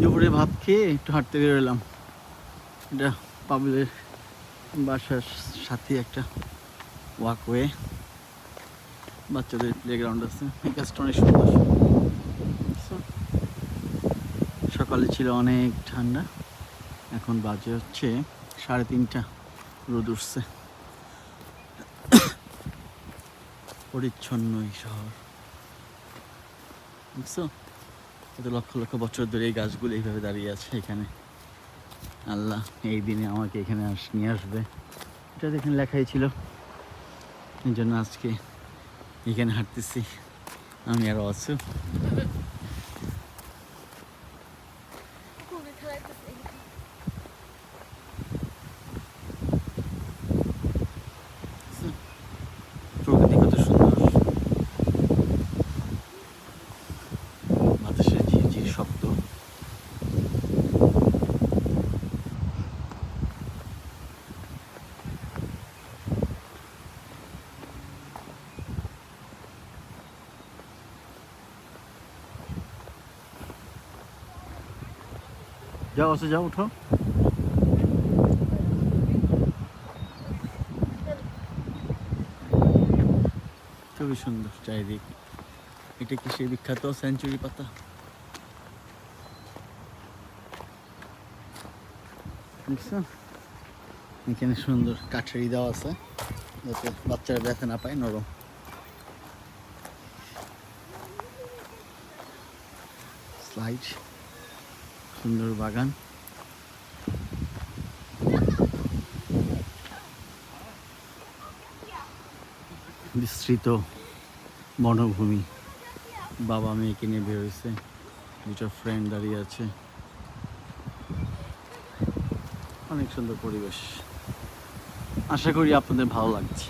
দুপুরে ভাত খেয়ে একটু হাঁটতে বেরোলাম। এটা পাবলের বাসার সাথে একটা ওয়াকওয়ে বাচ্চাদের প্লেগ্রাউন্ড আছে। এই কাজটা অনেক সুন্দর। সকালে ছিল অনেক ঠান্ডা, এখন বাজে হচ্ছে সাড়ে তিনটা, রোদ উঠছে। পরিচ্ছন্ন এই শহর। বুঝছ? কত লক্ষ লক্ষ বছর ধরে এই গাছগুলো এইভাবে দাঁড়িয়ে আছে এখানে। আল্লাহ, এই দিনে আমাকে এখানে আস, নিয়ে আসবে। এটা এখানে লেখাই ছিল। এই জন্য আজকে এখানে হাঁটতেছি। আমি আরও আছো। যাও, আসে, যাও, উঠো। খুবই সুন্দর চারিদিক। এটা কি সেই বিখ্যাত সেঞ্চুরি পাতা? এখানে সুন্দর কাঠের ই দেওয়া আছে, যাতে বাচ্চারা ব্যথা না পায়, নরম। স্লাইড সুন্দর বাগান। বিস্তৃত বনভূমি। বাবা মেয়েকে নিয়ে বেরোইছে দুটো ফ্রেন্ড দাঁড়িয়ে আছে। অনেক সুন্দর পরিবেশ। আশা করি আপনাদের ভালো লাগছে।